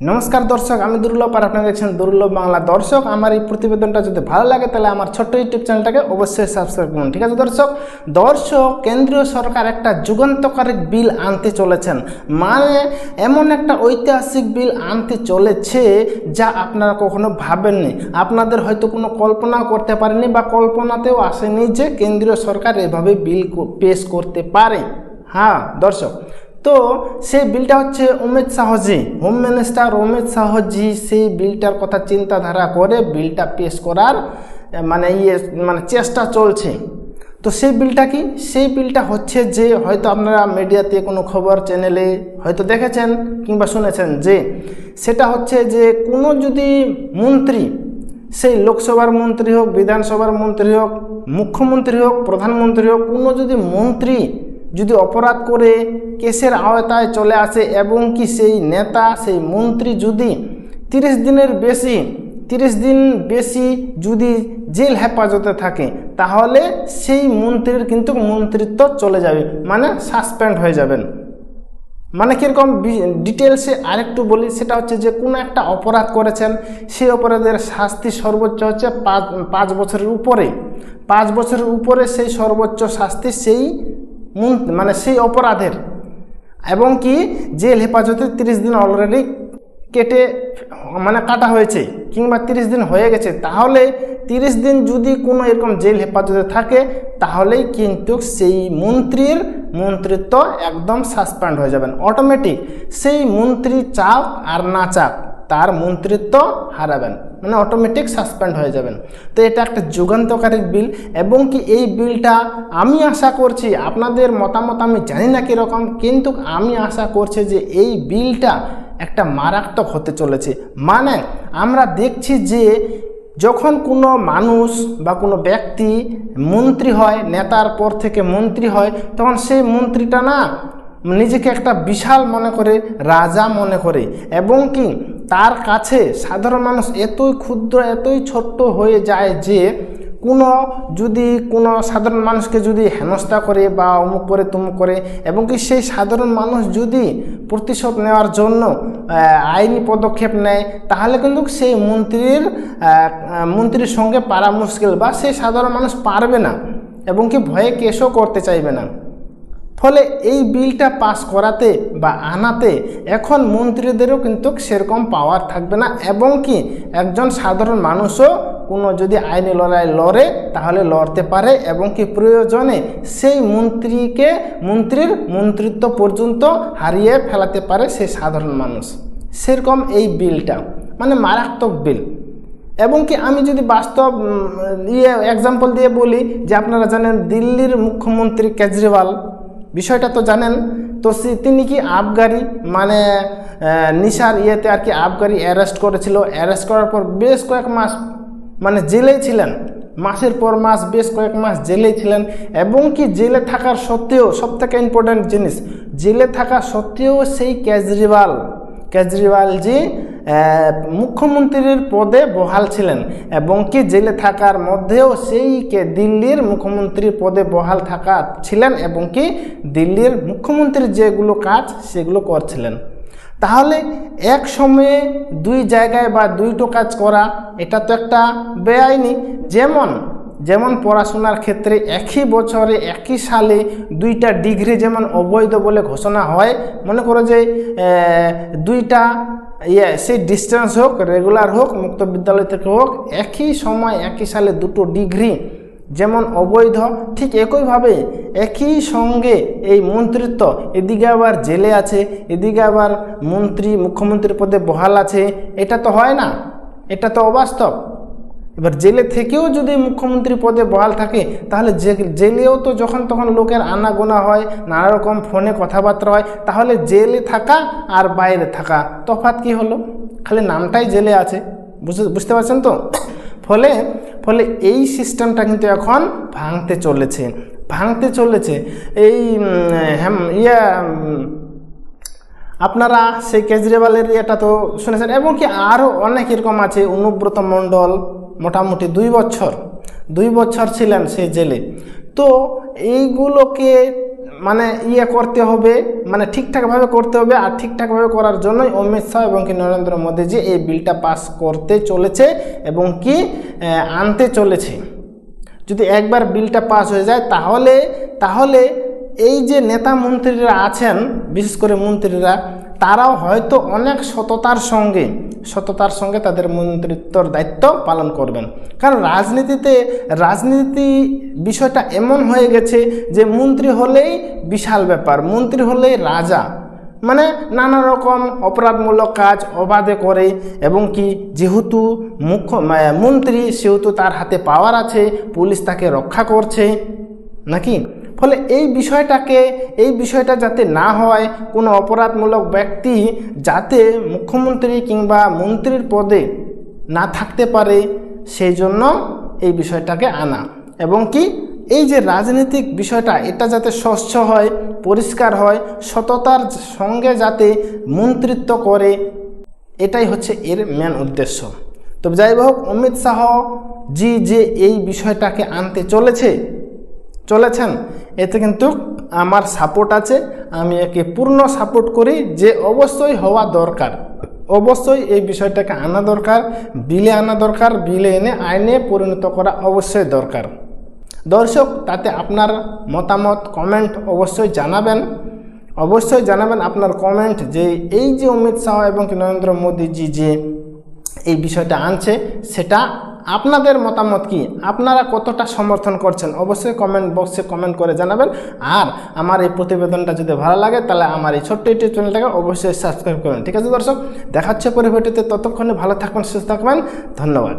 নমস্কার দর্শক, আমি দুর্লভ আর আপনারা দেখছেন দুর্লভ বাংলা। দর্শক, আমার এই প্রতিবেদনটা যদি ভালো লাগে, তাহলে আমার ছোট্ট ইউটিউব চ্যানেলটাকে অবশ্যই সাবস্ক্রাইব করুন। ঠিক আছে দর্শক? দর্শক, কেন্দ্রীয় সরকার একটা যুগান্তকারী বিল আনতে চলেছেন। মানে এমন একটা ঐতিহাসিক বিল আনতে চলেছে যা আপনারা কখনো ভাবেননি। আপনাদের হয়তো কোনো কল্পনাও করতে পারেনি বা কল্পনাতেও আসেনি যে কেন্দ্রীয় সরকার এভাবে বিল পেশ করতে পারে। হ্যাঁ দর্শক তো সেই বিলটা হচ্ছে অমিত শাহজি হোম মিনিস্টার অমিত শাহজি সেই বিলটার কথা চিন্তাধারা করে বিলটা পেশ করার মানে ইয়ে মানে চেষ্টা চলছে। তো সেই বিলটা কি? সেই বিলটা হচ্ছে যে, হয়তো আপনারা মিডিয়াতে কোনো খবর চ্যানেলে হয়তো দেখেছেন কিংবা শুনেছেন যে, সেটা হচ্ছে যে কোনো যদি মন্ত্রী, সেই লোকসভার মন্ত্রী হোক, বিধানসভার মন্ত্রী হোক, মুখ্যমন্ত্রী হোক, প্রধানমন্ত্রী হোক, কোনো যদি মন্ত্রী যদি অপরাধ করে কেসের আওতায় চলে আসে এবং কি সেই নেতা, সেই মন্ত্রী যদি তিরিশ দিনের বেশি, তিরিশ দিন বেশি যদি জেল হেফাজতে থাকে, তাহলে সেই মন্ত্রীর কিন্তু মন্ত্রিত্ব চলে যাবে মানে সাসপেন্ড হয়ে যাবেন। মানে কীরকম ডিটেলসে আরেকটু বলি, সেটা হচ্ছে যে কোনো একটা অপরাধ করেছেন, সেই অপরাধের শাস্তি সর্বোচ্চ হচ্ছে পাঁচ পাঁচ বছরের উপরে। পাঁচ বছরের উপরে সেই সর্বোচ্চ শাস্তি সেই মন- সেই অপরাধের। এবং কি, জেল হেফাজতে তিরিশ দিন অলরেডি কেটে মানে কাটা হয়েছে, কিংবা তিরিশ দিন হয়ে গেছে। তাহলে তিরিশ দিন যদি কোনো এরকম জেল হেফাজতে থাকে, তাহলেই কিন্তু সেই মন্ত্রীর মন্ত্রিত্ব একদম সাসপেন্ড হয়ে যাবেন। অটোমেটিক সেই মন্ত্রী চাপ আর না চাপ। মন্ত্রিত্ব হারাবেন মানে অটোমেটিক সাসপেন্ড হয়ে যাবেন। তো এটা একটা যুগান্তকারী বিল এবং কি এই বিলটা আমি আশা করছি, আপনাদের মতামত আমি জানি না কীরকম, কিন্তু আমি আশা করছি যে এই বিলটা একটা মারাত্মক হতে চলেছে। মানে আমরা দেখছি যে যখন কোনো মানুষ বা কোনো ব্যক্তি মন্ত্রী হয়, নেতার পর থেকে মন্ত্রী হয়, তখন সেই মন্ত্রীটা না নিজেকে একটা বিশাল মনে করে, রাজা মনে করে। এবং কি তার কাছে সাধারণ মানুষ এতই ক্ষুদ্র, এতই ছোট্ট হয়ে যায় যে কোনো যদি কোনো সাধারণ মানুষকে যদি হেনস্থা করে বা অমুক করে তমুক করে, এবং কি সেই সাধারণ মানুষ যদি প্রতিশোধ নেওয়ার জন্য আইনি পদক্ষেপ নেয়, তাহলে কিন্তু সেই মন্ত্রীর মন্ত্রীর সঙ্গে পারা মুশকিল বা সেই সাধারণ মানুষ পারবে না, এবং কি ভয়ে কেসও করতে চাইবে না। ফলে এই বিলটা পাস করাতে বা আনাতে এখন মন্ত্রীদেরও কিন্তু সেরকম পাওয়ার থাকবে না এবং কি একজন সাধারণ মানুষও কোনো যদি আইনি লড়াই লড়ে তাহলে লড়তে পারে এবং কি প্রয়োজনে সেই মন্ত্রীকে, মন্ত্রীর মন্ত্রিত্ব পর্যন্ত হারিয়ে ফেলাতে পারে সেই সাধারণ মানুষ। সেরকম এই বিলটা মানে মারাত্মক বিল। এবং কি আমি যদি বাস্তব ইয়ে এক্সাম্পল দিয়ে বলি যে আপনারা জানেন দিল্লির মুখ্যমন্ত্রী কেজরিওয়াল বিষয়টা তো জানেন তো তিনি কি আবগারি মানে নিশার ইয়েতে আর কি আবগারি অ্যারেস্ট করেছিল। অ্যারেস্ট করার পর বেশ কয়েক মাস মানে জেলেই ছিলেন। মাসের পর মাস বেশ কয়েক মাস জেলেই ছিলেন। এবং কি জেলে থাকার সত্ত্বেও সবথেকে ইম্পর্ট্যান্ট জিনিস জেলে থাকা সত্ত্বেও সেই কেজরিওয়াল কেজরিওয়ালজি আহ, মুখ্যমন্ত্রীর পদে বহাল ছিলেন এবং কি জেলে থাকার মধ্যেও সেই কে দিল্লির মুখ্যমন্ত্রীর পদে বহাল থাকা ছিলেন এবং কি দিল্লির মুখ্যমন্ত্রীর যেগুলো কাজ সেগুলো করছিলেন। তাহলে এক সময়ে দুই জায়গায় বা দুইটো কাজ করা, এটা তো একটা বেআইনি। যেমন যেমন পড়াশোনার ক্ষেত্রে একই বছরে একই সালে দুইটা ডিগ্রি যেমন অবৈধ বলে ঘোষণা হয়, মনে করো যে দুইটা ইয়ে সেই ডিস্টেন্স হোক রেগুলার হোক, মুক্ত বিদ্যালয় থেকে হোক, একই সময়, একই সালে দুটো ডিগ্রি যেমন অবৈধ, ঠিক একইভাবে একই সঙ্গে এই মন্ত্রিত্ব, এদিকে আবার জেলে আছে, এদিকে আবার মন্ত্রী, মুখ্যমন্ত্রীর পদে বহাল আছে, এটা তো হয় না, এটা তো অবাস্তব। এবার জেলে থেকেও যদি মুখ্যমন্ত্রী পদে বহাল থাকে, তাহলে জেলেও তো যখন তখন লোকের আনাগোনা হয় নানা রকম ফোনে কথাবার্তা হয়, তাহলে জেলে থাকা আর বাইরে থাকা, তফাৎ কি হলো? খালি নামটাই জেলে আছে বুঝতে পারছেন তো? ফলে ফলে এই সিস্টেমটা কিন্তু এখন ভাঙতে চলেছে ভাঙতে চলেছে। এই হ্যাম ইয়া, আপনারা সেই কেজরিওয়ালের এটা তো শুনেছেন, এবং কি আরও অনেক এরকম আছে, অনুব্রত মণ্ডল মোটামুটি দুই বছর দুই বছর ছিলেন সেই জেলে। তো এইগুলোকে মানে ইয়ে করতে হবে মানে ঠিকঠাকভাবে করতে হবে আর ঠিকঠাকভাবে করার জন্যই অমিত শাহ এবং কি নরেন্দ্র মোদীজি এই বিলটা পাস করতে চলেছে এবং কি আনতে চলেছে। যদি একবার বিলটা পাস হয়ে যায় তাহলে তাহলে এই যে নেতা মন্ত্রীরা আছেন, বিশেষ করে মন্ত্রীরা, তারাও হয়তো অনেক সততার সঙ্গে সততার সঙ্গে তাদের মন্ত্রিত্বর দায়িত্ব পালন করবেন। কারণ রাজনীতিতে, রাজনীতি বিষয়টা এমন হয়ে গেছে যে মন্ত্রী হলেই বিশাল ব্যাপার, মন্ত্রী হলেই রাজা। মানে নানা রকম অপরাধমূলক কাজ অবাধে করে এবং কি যেহেতু মুখ্য মন্ত্রী সেহেতু তার হাতে পাওয়ার আছে, পুলিশ তাকে রক্ষা করছে, নাকি? ফলে এই বিষয়টাকে, এই বিষয়টা যাতে না হয়, কোনো অপরাধমূলক ব্যক্তি যাতে মুখ্যমন্ত্রী কিংবা মন্ত্রীর পদে না থাকতে পারে, সেই জন্য এই বিষয়টাকে আনা। এবং কি, এই যে রাজনৈতিক বিষয়টা, এটা যাতে স্বচ্ছ হয়, পরিষ্কার হয়, সততার সঙ্গে যাতে মন্ত্রিত্ব করে, এটাই হচ্ছে এর মেন উদ্দেশ্য। তবে যাই হোক, অমিত শাহ জি যে এই বিষয়টাকে আনতে চলেছে, চলেছেন এতে কিন্তু আমার সাপোর্ট আছে। আমি একে পূর্ণ সাপোর্ট করি যে অবশ্যই হওয়া দরকার। অবশ্যই এই বিষয়টাকে আনা দরকার, বিলে আনা দরকার, বিলে এনে আইনে পরিণত করা অবশ্যই দরকার। দর্শক, তাতে আপনার মতামত কমেন্ট অবশ্যই জানাবেন। অবশ্যই জানাবেন আপনার কমেন্ট যে এই যে অমিত শাহ এবং নরেন্দ্র মোদীজি যে এই বিষয়টা আনছে, সেটা আপনাদের মতামত কি? আপনারা কতটা সমর্থন করছেন? অবশ্যই কমেন্ট বক্সে কমেন্ট করে জানাবেন। আর আমার এই প্রতিবেদনটা যদি ভালো লাগে, তাহলে আমার এই ছোট্ট ইউটিউব চ্যানেলটাকে অবশ্যই সাবস্ক্রাইব করবেন। ঠিক আছে দর্শক দেখাচ্ছে পরিবর্তিতে। ততক্ষণে ভালো থাকবেন, সুস্থ থাকবেন। ধন্যবাদ।